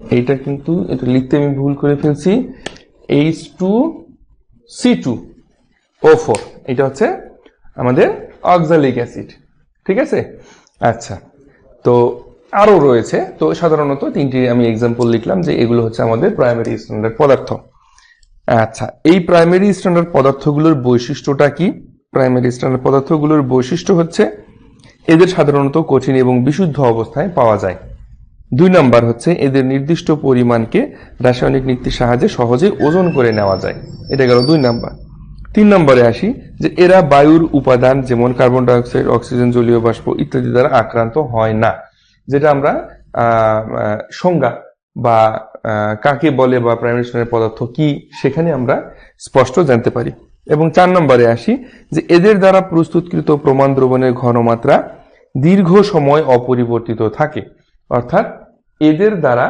এইটা কিন্তু, এটা লিখতে আমি ভুল করে ফেলছি। H two C two O four এটা হচ্ছে আমাদের অক্সালিক অ্যাসিড ঠিক আছে? আচ্ছা তো আরও রয়েছে। তো সাধারণত তিনটি আমি এক্সাম্পল লিখলাম যে এগুলো হচ্ছে আমাদের প্রাইমারি স্ট্যান্ডার্ড পদার্থ। আচ্ছা এই প্রাইমারি স্ট্যান্ডার্ড পদার্থগুলোর বৈশিষ্ট্যটা কি? প্রাইমারি স্ট্যান্ডার্ড পদার্থগুলোর বৈশিষ্ট্য হচ্ছে এদের সাধারণত কঠিন এবং বিশুদ্ধ অবস্থায় পাওয়া যায়। দুই নাম্বার হচ্ছে এদের নির্দিষ্ট পরিমাণকে রাসায়নিক নীতির সাহায্যে সহজে ওজন করে নেওয়া যায়। এটা গেল দুই নাম্বার। তিন নম্বরে আসি যে এরা বায়ুর উপাদান যেমন কার্বন ডাইঅক্সাইড, অক্সিজেন, জলীয় বাষ্প ইত্যাদি দ্বারা আক্রান্ত হয় না, যেটা আমরা সংজ্ঞা বা কাকে বলে বা প্রাইমারি স্তরের পদার্থ কি সেখানে আমরা স্পষ্ট জানতে পারি। এবং চার নম্বরে আসি যে এদের দ্বারা প্রস্তুতকৃত প্রমাণ দ্রবণের ঘনমাত্রা দীর্ঘ সময় অপরিবর্তিত থাকে। অর্থাৎ এদের দ্বারা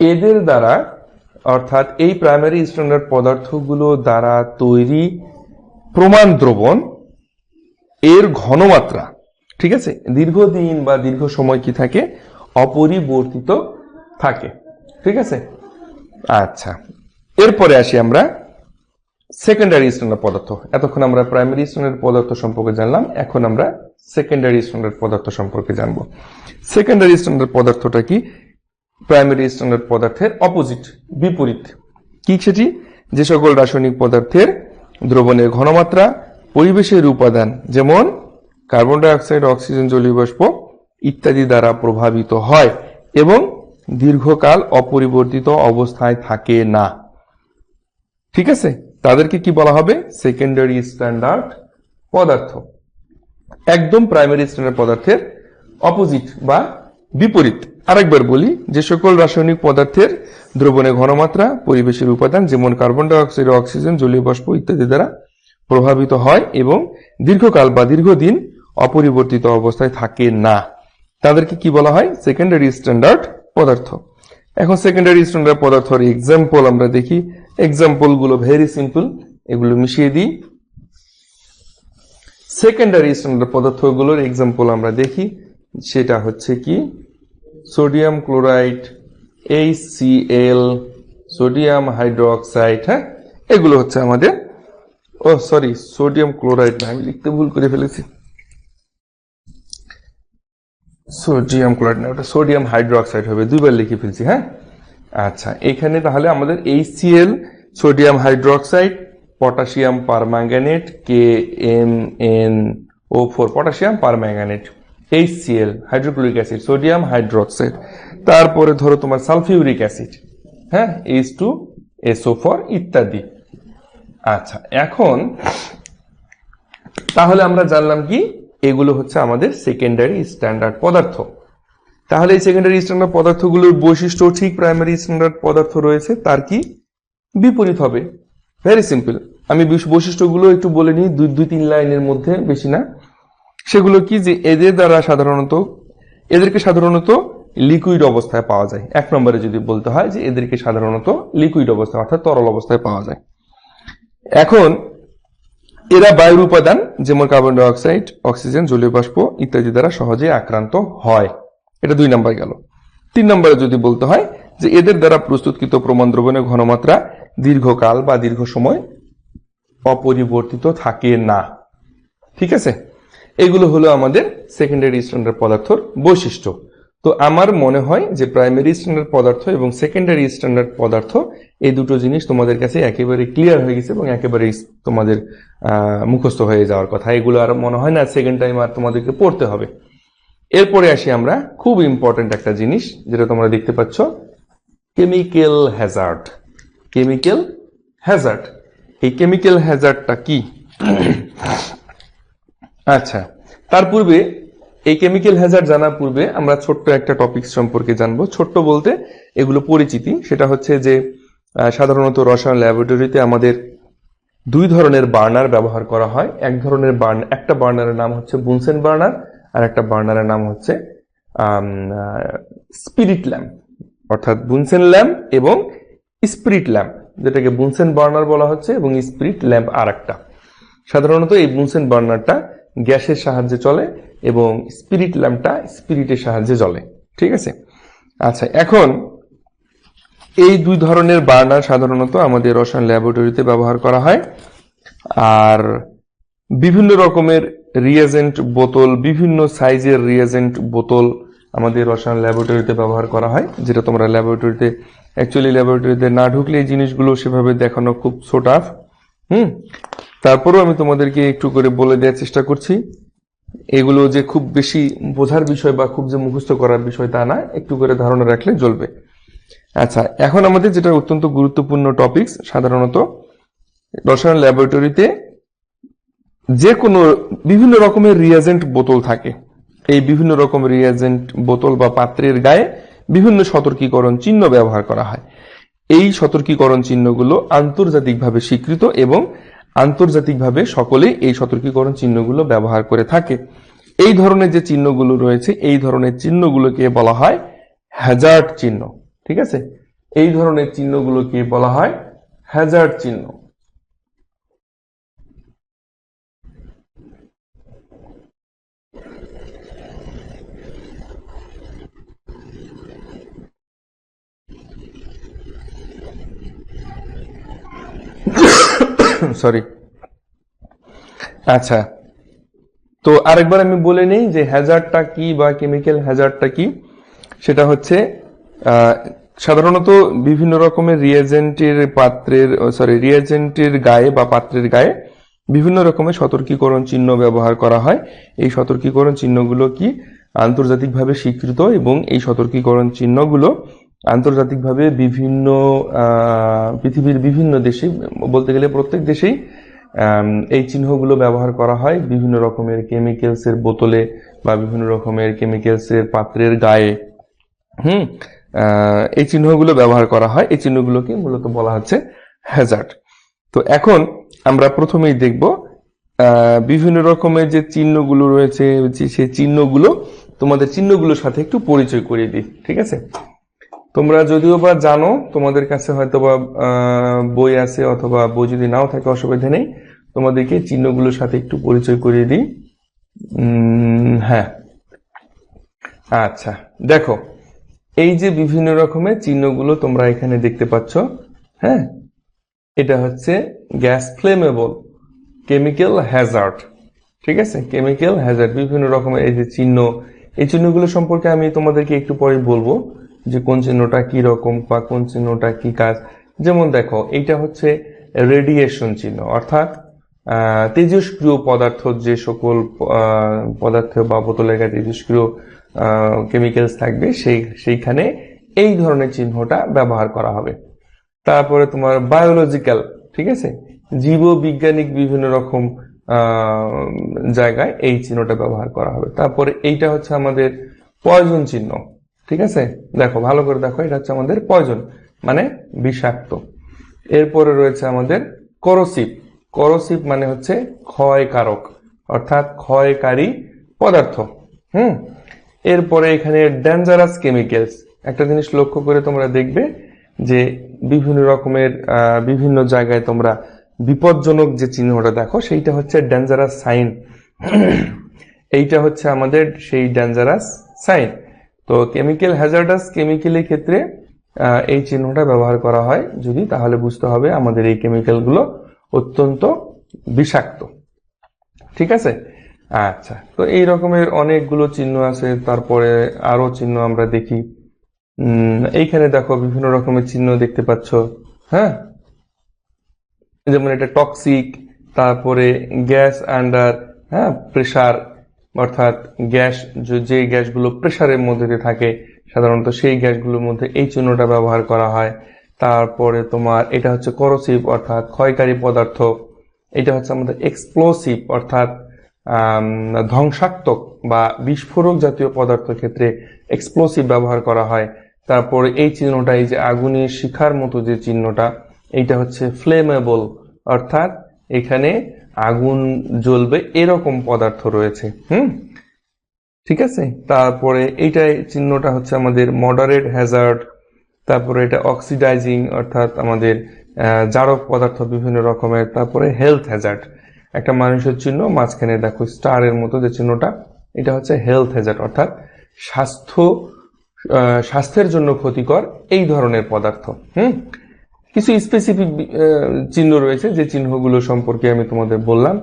এদের দ্বারা, অর্থাৎ এই প্রাইমারি স্ট্যান্ডার্ড পদার্থগুলো দ্বারা তৈরি প্রমাণ দ্রবণ, এর ঘনমাত্রা, ঠিক আছে? দীর্ঘদিন বা দীর্ঘ সময় কি থাকে? অপরিবর্তিত থাকে, ঠিক আছে? আচ্ছা এরপরে আসি আমরা সেকেন্ডারি স্ট্যান্ডার্ড পদার্থ। এতক্ষণ আমরা প্রাইমারি স্ট্যান্ডার্ড পদার্থ সম্পর্কে জানলাম, এখন আমরা সেকেন্ডারি স্ট্যান্ডার্ড পদার্থ সম্পর্কে জানব। সেকেন্ডারি স্ট্যান্ডার্ড পদার্থটা কি? প্রাইমারি স্ট্যান্ডার্ড পদার্থের অপোজিট বিপরীত। কি সেটি? যে সকল রাসায়নিক পদার্থের দ্রবণের ঘনমাত্রা, পরিবেশের উপাদান, যেমন কার্বন ডাইঅক্সাইড অক্সিজেন জলীয় বাষ্প ইত্যাদি দ্বারা প্রভাবিত হয় এবং দীর্ঘকাল অপরিবর্তিত অবস্থায় থাকে না। ঠিক আছে? তাদেরকে কি বলা হবে? সেকেন্ডারি স্ট্যান্ডার্ড পদার্থ। একদম প্রাইমারি স্ট্যান্ডার্ড পদার্থের অপোজিট বা বিপরীত। আরেকবার বলি, যে সকল রাসায়নিক পদার্থের দ্রবণের ঘনমাত্রা, পরিবেশের উপাদান, যেমন কার্বন ডাইঅক্সাইড অক্সিজেন জলীয় বাষ্প ইত্যাদি দ্বারা প্রভাবিত হয় এবং দীর্ঘকাল বা দীর্ঘদিন অপরিবর্তিত অবস্থায় থাকে না। তাদেরকে কি বলা হয়? সেকেন্ডারি স্ট্যান্ডার্ড পদার্থ। এখন সেকেন্ডারি স্ট্যান্ডার্ড পদার্থের এক্সাম্পল আমরা দেখি। এক্সাম্পলগুলো ভেরি সিম্পল এগুলো মিশিয়ে দিই। সেকেন্ডারি স্ট্যান্ডার্ড পদার্থগুলোর এক্সাম্পল আমরা দেখি, সেটা হচ্ছে কি? Sodium chloride HCl sodium hydroxide হ্যাঁ? এগুলো হচ্ছে আমাদের, ও সরি সোডিয়াম ক্লোরাইড না, আমি লিখতে ভুল করে ফেলেছি। সোডিয়াম ক্লোরাইড না, ওটা সোডিয়াম হাইড্রোক্সাইড হবে, দুইবার লিখে ফেলছি হ্যাঁ? আচ্ছা এখানে তাহলে আমাদের HCl sodium hydroxide potassium permanganate K M N O four potassium permanganate HCl hydrochloric acid sodium hydroxide তারপরে ধরো তোমার সালফিউরিক অ্যাসিড হ্যাঁ এইচ টু এসও ফোর ইত্যাদি। আচ্ছা এখন তাহলে আমরা জানলাম কি, এগুলো হচ্ছে আমাদের সেকেন্ডারি স্ট্যান্ডার্ড পদার্থ। তাহলে এই সেকেন্ডারি স্ট্যান্ডার্ড পদার্থগুলোর বৈশিষ্ট্য ঠিক প্রাইমারি স্ট্যান্ডার্ড পদার্থ রয়েছে, তার কি? বিপরীত হবে। ভেরি সিম্পল আমি বিশ- বৈশিষ্ট্যগুলো একটু বলে নিই, দুই দুই, তিন লাইনের মধ্যে বেশি না। সেগুলো কি? যে এদের দ্বারা সাধারণত, এদেরকে সাধারণত লিকুইড অবস্থায় পাওয়া যায়। এক নম্বরে যদি বলতে হয় যে এদেরকে সাধারণত লিকুইড অবস্থায়, অর্থাৎ তরল অবস্থায় পাওয়া যায়। এখন, এরা বায়ুর উপাদান, যেমন কার্বন ডাইঅক্সাইড অক্সিজেন জলীয় বাষ্প ইত্যাদি দ্বারা সহজে আক্রান্ত হয়। এটা দুই নাম্বার গেল। তিন নম্বরে যদি বলতে হয় যে এদের দ্বারা প্রস্তুতকৃত প্রমাণ দ্রবণের ঘনমাত্রা দীর্ঘকাল বা দীর্ঘ সময় অপরিবর্তিত থাকে না। ঠিক আছে? এগুলো হলো আমাদের সেকেন্ডারি স্ট্যান্ডার্ড পদার্থর বৈশিষ্ট্য। তো আমার মনে হয় যে প্রাইমারি স্ট্যান্ডার্ড পদার্থ এবং সেকেন্ডারি স্ট্যান্ডার্ড পদার্থ এই দুটো জিনিস তোমাদের কাছে একেবারে ক্লিয়ার হয়ে গেছে এবং একেবারে তোমাদের মুখস্থ হয়ে যাওয়ার কথা। এগুলো আর মনে হয় না সেকেন্ড টাইম আর তোমাদেরকে পড়তে হবে। এরপরে আসি আমরা খুব ইম্পর্টেন্ট একটা জিনিস, যেটা তোমরা দেখতে পাচ্ছ কেমিক্যাল হ্যাজার্ড কেমিক্যাল হ্যাজার্ড এই কেমিক্যাল হ্যাজার্ডটা কি? আচ্ছা তার পূর্বে, এই কেমিক্যাল হ্যাজার্ড জানার পূর্বে আমরা ছোট্ট একটা টপিক সম্পর্কে জানব। ছোট্ট বলতে এগুলো পরিচিতি, সেটা হচ্ছে যে সাধারণত রসায়ন ল্যাবরেটরিতে আমাদের দুই ধরনের বার্নার ব্যবহার করা হয়। এক ধরনের বার্ন একটা বার্নারের নাম হচ্ছে বুনসেন বার্নার আর একটা বার্নারের নাম হচ্ছে স্পিরিট ল্যাম্প অর্থাৎ বুনসেন ল্যাম্প এবং স্পিরিট ল্যাম্প যেটাকে বুনসেন বার্নার বলা হচ্ছে এবং স্পিরিট ল্যাম্প আর একটা সাধারণত এই বুনসেন বার্নারটা গ্যাসের সাহায্যে চলে এবং স্পিরিট ল্যাম্পটা স্পিরিটের সাহায্যে জ্বলে, ঠিক আছে? আচ্ছা এখন এই দুই ধরনের বার্নার সাধারণত আমাদের রসায়ন ল্যাবরেটরিতে ব্যবহার করা হয়। আর বিভিন্ন রকমের রিয়েজেন্ট বোতল, বিভিন্ন সাইজের রিয়েজেন্ট বোতল আমাদের রসায়ন ল্যাবরেটরিতে ব্যবহার করা হয়, যেটা তোমরা ল্যাবরেটরিতে অ্যাকচুয়ালি ল্যাবরেটরিতে না ঢুকলে এই জিনিসগুলো সেভাবে দেখানো খুব সোটাফ হুম? তারপরেও আমি তোমাদেরকে একটু করে বলে দেওয়ার চেষ্টা করছি। এগুলো যে খুব বেশি বোঝার বিষয় বা খুব যে মুখস্থ করার বিষয় তা না, একটু করে ধারণা রাখলে চলবে। আচ্ছা এখন আমাদের যেটা অত্যন্ত গুরুত্বপূর্ণ টপিকস সাধারণত রসায়ন ল্যাবরেটরিতে যে কোনো বিভিন্ন রকমের রিয়াজেন্ট বোতল থাকে। এই বিভিন্ন রকম রিয়াজেন্ট বোতল বা পাত্রের গায়ে বিভিন্ন সতর্কীকরণ চিহ্ন ব্যবহার করা হয়। এই সতর্কীকরণ চিহ্নগুলো আন্তর্জাতিকভাবে স্বীকৃত এবং আন্তর্জাতিকভাবে সকলেই এই সতর্কীকরণ চিহ্নগুলো ব্যবহার করে থাকে। এই ধরনের যে চিহ্নগুলো রয়েছে, এই ধরনের চিহ্নগুলোকে বলা হয় হ্যাজার্ড চিহ্ন। ঠিক আছে? এই ধরনের চিহ্নগুলোকে বলা হয় হ্যাজার্ড চিহ্ন। সরি আচ্ছা। তো আরেকবার আমি বলে নেই যে হ্যাজার্ডটা কি বা কেমিক্যাল হ্যাজার্ডটা কি। সেটা হচ্ছে সাধারণত বিভিন্ন রকমের রিয়েজেন্টের পাত্রের সরি রিয়েজেন্টের গায়ে বা পাত্রের গায়ে বিভিন্ন রকমের সতর্কীকরণ চিহ্ন ব্যবহার করা হয়। এই সতর্কীকরণ চিহ্নগুলো কি আন্তর্জাতিকভাবে স্বীকৃত এবং এই সতর্কীকরণ চিহ্নগুলো আন্তর্জাতিকভাবে বিভিন্ন পৃথিবীর বিভিন্ন দেশে, বলতে গেলে প্রত্যেক দেশেই এই চিহ্নগুলো ব্যবহার করা হয়। বিভিন্ন রকমের কেমিক্যালসের বোতলে বা বিভিন্ন রকমের কেমিক্যালসের পাত্রের গায়ে। হুম? এই চিহ্নগুলো ব্যবহার করা হয়। এই চিহ্নগুলোকে মূলত বলা হচ্ছে হ্যাজার্ড তো এখন আমরা প্রথমেই দেখব বিভিন্ন রকমের যে চিহ্নগুলো রয়েছে সেই চিহ্নগুলো, তোমাদের চিহ্নগুলোর সাথে একটু পরিচয় করিয়ে দিই, ঠিক আছে? তোমরা যদিও বা জানো, তোমাদের কাছে হয়তো বা বই আছে অথবা বই যদি নাও থাকে, অসুবিধা নেই। তোমাদেরকে চিহ্নগুলোর সাথে একটু পরিচয় করিয়ে দিই। হ্যাঁ। আচ্ছা দেখো, এই যে বিভিন্ন রকমের চিহ্নগুলো তোমরা এখানে দেখতে পাচ্ছ হ্যাঁ এটা হচ্ছে গ্যাস ফ্লেমেবল কেমিক্যাল হ্যাজার্ড, ঠিক আছে? কেমিক্যাল হ্যাজার্ড, বিভিন্ন রকমের এই যে চিহ্ন, এই চিহ্নগুলো সম্পর্কে আমি তোমাদেরকে একটু পরে বলব। যে কোন চিহ্নটা কি রকম বা কোন চিহ্নটা কি কাজ। যেমন দেখো, এইটা হচ্ছে রেডিয়েশন চিহ্ন, অর্থাৎ তেজস্ক্রিয় পদার্থ যে সকল পদার্থ বা বোতলের গায়ে তেজস্ক্রিয় কেমিক্যালস থাকবে, সেই, সেইখানে এই ধরনের চিহ্নটা ব্যবহার করা হবে। তারপরে তোমার বায়োলজিক্যাল ঠিক আছে? জীববিজ্ঞানিক বিভিন্ন রকম জায়গায় এই চিহ্নটা ব্যবহার করা হবে। তারপরে এইটা হচ্ছে আমাদের পয়জন চিহ্ন। ঠিক আছে? দেখো, ভালো করে দেখো, এটা হচ্ছে আমাদের পয়জন মানে বিষাক্ত। এরপরে রয়েছে আমাদের করসিভ করসিভ মানে হচ্ছে ক্ষয়কারক, অর্থাৎ ক্ষয়কারী পদার্থ। হুম? এরপরে এখানে ডেঞ্জারাস কেমিক্যালস একটা জিনিস লক্ষ্য করে তোমরা দেখবে যে বিভিন্ন রকমের বিভিন্ন জায়গায় তোমরা বিপজ্জনক যে চিহ্নটা দেখো, সেইটা হচ্ছে ডেঞ্জারাস সাইন এইটা হচ্ছে আমাদের সেই ডেঞ্জারাস সাইন তো কেমিক্যাল হ্যাজার্ডাস কেমিক্যালের ক্ষেত্রে এই চিহ্নটা ব্যবহার করা হয় যদি, তাহলে বুঝতে হবে আমাদের এই কেমিক্যালগুলো অত্যন্ত বিষাক্ত। ঠিক আছে? আচ্ছা তো এই রকমের অনেকগুলো চিহ্ন আছে, তারপরে আরও চিহ্ন আমরা দেখি। এইখানে দেখো বিভিন্ন রকমের চিহ্ন দেখতে পাচ্ছ হ্যাঁ? যেমন এটা টক্সিক তারপরে গ্যাস আন্ডার হ্যাঁ? প্রেসার অর্থাৎ গ্যাস, যে- গ্যাসগুলো প্রেসারের মধ্যে থাকে, সাধারণত সেই গ্যাসগুলোর মধ্যে এই চিহ্নটা ব্যবহার করা হয়। তারপরে তোমার এটা হচ্ছে করসিভ অর্থাৎ ক্ষয়কারী পদার্থ। এটা হচ্ছে আমাদের এক্সপ্লোসিভ অর্থাৎ ধ্বংসাত্মক বা বিস্ফোরক জাতীয় পদার্থের ক্ষেত্রে এক্সপ্লোসিভ ব্যবহার করা হয়। তারপরে এই চিহ্নটা, এই যে আগুনের শিখার মতো যে চিহ্নটা, এইটা হচ্ছে ফ্লেমেবল অর্থাৎ এখানে আগুন জ্বলবে, এরকম পদার্থ রয়েছে, হুম? ঠিক আছে? তারপরে এইটাই চিহ্নটা হচ্ছে আমাদের মডারেট হ্যাজার্ড তারপরে এটা অক্সিডাইজিং অর্থাৎ আমাদের জারক পদার্থ বিভিন্ন রকমের, তারপরে হেলথ হ্যাজার্ড একটা মানুষের চিহ্ন, মাঝখানে দেখো স্টারের মতো যে চিহ্নটা, এটা হচ্ছে হেলথ হ্যাজার্ড অর্থাৎ স্বাস্থ্য স্বাস্থ্যের জন্য ক্ষতিকর এই ধরনের পদার্থ, হুম? কিছু স্পেসিফিক চিহ্ন রয়েছে, যে চিহ্নগুলো সম্পর্কে আমি তোমাদের বললাম।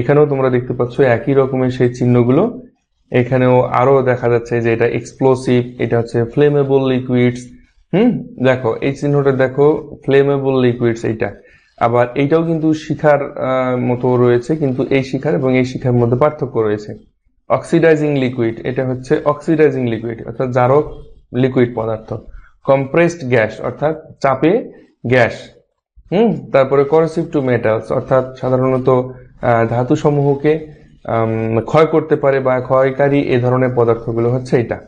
এখানেও তোমরা দেখতে পাচ্ছ একই রকমের সেই চিহ্নগুলো। এখানেও আরও দেখা যাচ্ছে যে এটা এক্সপ্লোসিভ এটা হচ্ছে ফ্লেমেবল লিকুইডস হুম? দেখো, এই চিহ্নটা দেখো ফ্লেমেবল লিকুইডস এইটা। আবার এইটাও কিন্তু শিখার মতো রয়েছে, কিন্তু এই শিখার এবং এই শিখার মধ্যে পার্থক্য রয়েছে। অক্সিডাইজিং লিকুইড এটা হচ্ছে অক্সিডাইজিং লিকুইড অর্থাৎ জারক লিকুইড পদার্থ। কম্প্রেসড গ্যাস অর্থাৎ চাপে গ্যাস। হুম তারপরে করসিভ টু মেটালস অর্থাৎ সাধারণত আহ, ধাতু সমূহকে ক্ষয় করতে পারে বা ক্ষয়কারী এ ধরনের পদার্থগুলো হচ্ছে এটা।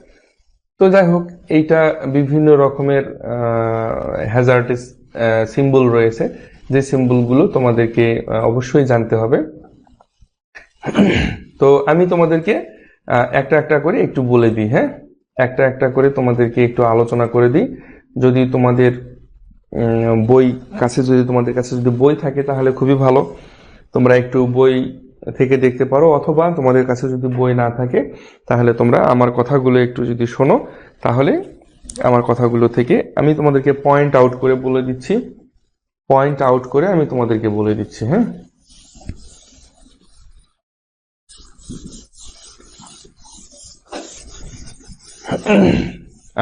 তো যাই হোক এইটা বিভিন্ন রকমের হ্যাজার্টিস সিম্বল রয়েছে। যে সিম্বলগুলো তোমাদেরকে অবশ্যই জানতে হবে। তো আমি তোমাদেরকে একটা একটা করে একটু বলে দিই হ্যাঁ? একটা একটা করে তোমাদেরকে একটু আলোচনা করে দিই। যদি তোমাদের বই কাছে যদি তোমাদের কাছে যদি বই থাকে তাহলে খুবই ভালো। তোমরা একটু বই থেকে দেখতে পারো, অথবা তোমাদের কাছে যদি বই না থাকে তাহলে তোমরা আমার কথাগুলো একটু যদি শোনো, তাহলে আমার কথাগুলো থেকে আমি তোমাদেরকে পয়েন্ট আউট করে বলে দিচ্ছি। পয়েন্ট আউট করে আমি তোমাদেরকে বলে দিচ্ছি হ্যাঁ?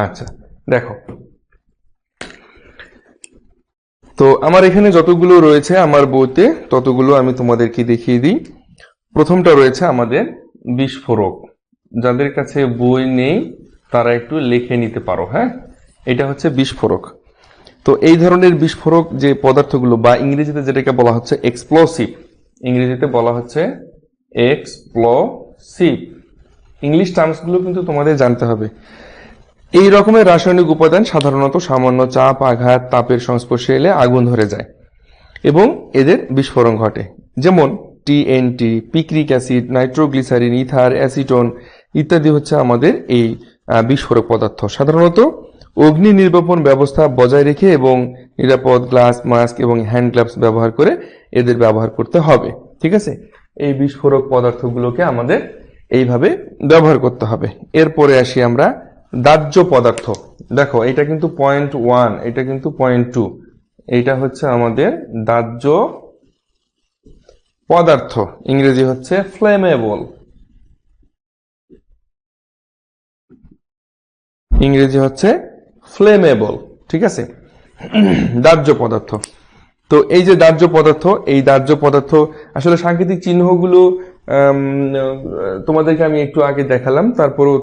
আচ্ছা দেখো। তো আমার এখানে যতগুলো রয়েছে আমার বইতে, ততগুলো আমি তোমাদেরকে দেখিয়ে দিই। প্রথমটা রয়েছে আমাদের বিস্ফোরক। যাদের কাছে বই নেই, তারা একটু লিখে নিতে পারো হ্যাঁ? এটা হচ্ছে বিস্ফোরক। তো এই ধরনের বিস্ফোরক যে পদার্থগুলো, বা ইংরেজিতে যেটাকে বলা হচ্ছে এক্সপ্লোসিভ ইংরেজিতে বলা হচ্ছে এক্সপ্লোসিভ ইংলিশ টার্মসগুলো কিন্তু তোমাদের জানতে হবে। এই রকমের রাসায়নিক উপাদান সাধারণত সামান্য চাপ, আঘাত, তাপের সংস্পর্শে এলে আগুন ধরে যায় এবং এদের বিস্ফোরণ ঘটে। যেমন TNT picric acid, nitroglycerin, ether, acetone ইত্যাদি হচ্ছে আমাদের এই বিস্ফোরক পদার্থ। সাধারণত অগ্নি নির্বাপন ব্যবস্থা বজায় রেখে এবং নিরাপদ গ্লাস, মাস্ক এবং হ্যান্ড গ্লাভস ব্যবহার করে এদের ব্যবহার করতে হবে, ঠিক আছে? এই বিস্ফোরক পদার্থগুলোকে আমাদের এইভাবে ব্যবহার করতে হবে। এরপরে আসি আমরা দাহ্য পদার্থ। দেখো এটা কিন্তু পয়েন্ট ওয়ান এটা কিন্তু পয়েন্ট টু এইটা হচ্ছে আমাদের দাহ্য পদার্থ। ইংরেজি হচ্ছে ফ্লেমেবল ইংরেজি হচ্ছে ফ্লেমেবল ঠিক আছে? দাহ্য পদার্থ। তো এই যে দাহ্য পদার্থ, এই দাহ্য পদার্থ, আসলে সাংকেতিক চিহ্নগুলো তোমাদেরকে আমি একটু আগে দেখালাম, তারপরেও